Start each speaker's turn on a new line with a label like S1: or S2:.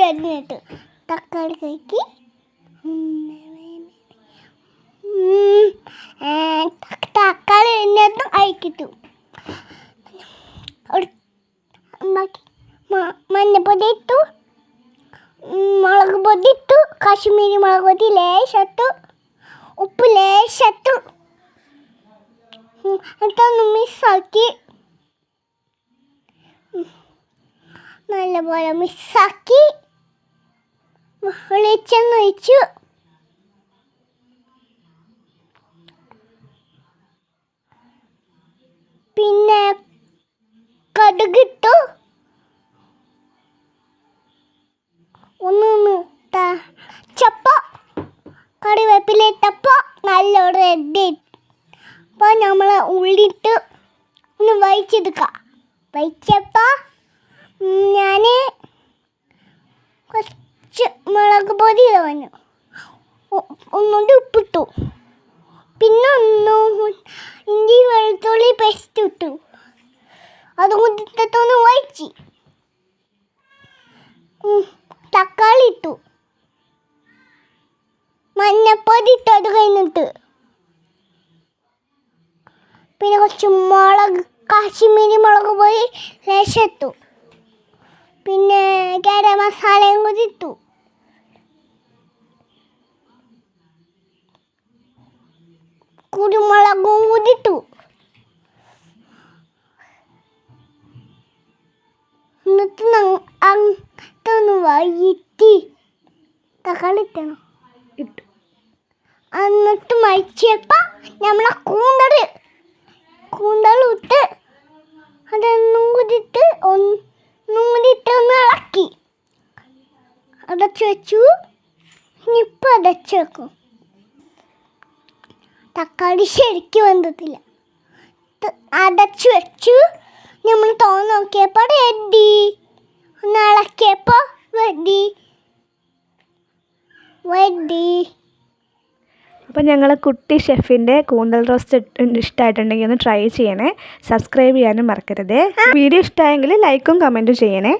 S1: അരിഞ്ഞിട്ട് തക്കാളി കഴിക്ക് തക്കാളി എന്നിട്ടും മ- മഞ്ഞപ്പൊടി ഇട്ടു. മുളക് പൊടി ഇട്ടു. കാശ്മീരി മുളക് പൊടി ലേശത്തു ഉപ്പ് ലേശത്തു എന്നിട്ടൊന്ന് മിസ്സാക്കി. നല്ലപോലെ മിക്സാക്കി വെളിച്ചെണ്ണ ഒഴിച്ചു പിന്നെ കടുകിട്ടു ഒന്ന് ചപ്പ. കറിവേപ്പില ഇട്ടപ്പോൾ നല്ല റെഡി അപ്പോൾ നമ്മൾ ഉള്ളിട്ട് ഒന്ന് വഹിച്ചെടുക്കാം വഹിച്ചപ്പോൾ ഞാൻ പൊടി പറഞ്ഞു ഒന്നുകൊണ്ട് ഉപ്പിട്ടു. പിന്നെ ഒന്ന് ഇഞ്ചി വെളുത്തുള്ളി പേസ്റ്റ് ഇട്ടു. അതും കൂടി ഇട്ടിട്ടൊന്ന് തക്കാളി ഇട്ടു. മഞ്ഞപ്പൊടി ഇട്ടു അത് കഴിഞ്ഞിട്ട്. പിന്നെ കുറച്ച് മുളക് കാശ്മീരി മുളക് പോയി ലേശത്തു പിന്നെ ഗരം മസാലയും കൂടി ഇട്ടു. കുരുമുളകും കൂടിട്ടു എന്നിട്ട് അങ്ങോട്ടൊന്ന് വൈറ്റി തക്കാളി ഇട്ടണം
S2: ഇട്ടു.
S1: എന്നിട്ട് മരിച്ചപ്പ നമ്മളെ കൂന്തൽ കൂന്തൽ ഇട്ട് അതൊന്നും കൂടിയിട്ട് ഒന്നും കൂടിയിട്ട് ഒന്ന് ഇളക്കി. അടച്ചു വെച്ചു. ഇനിയിപ്പോൾ അടച്ചു വെക്കും. തക്കാളി ശരിക്ക് വന്നത്തില്ല അടച്ചു വെച്ചു. നമ്മൾ തോന്നു നോക്കിയപ്പോൾ റെഡി ഒന്ന് ഇളക്കിയപ്പോൾ റെഡി റെഡി
S2: അപ്പോൾ ഞങ്ങൾ കുട്ടി ഷെഫിന്റെ കൂന്തൽ റോസ്റ്റ് ഇഷ്ടമായിട്ടുണ്ടെങ്കിൽ ഒന്ന് ട്രൈ ചെയ്യണേ. സബ്സ്ക്രൈബ് ചെയ്യാനും മറക്കരുത്. വീഡിയോ ഇഷ്ടമായെങ്കിൽ ലൈക്കും കമന്റും ചെയ്യണേ.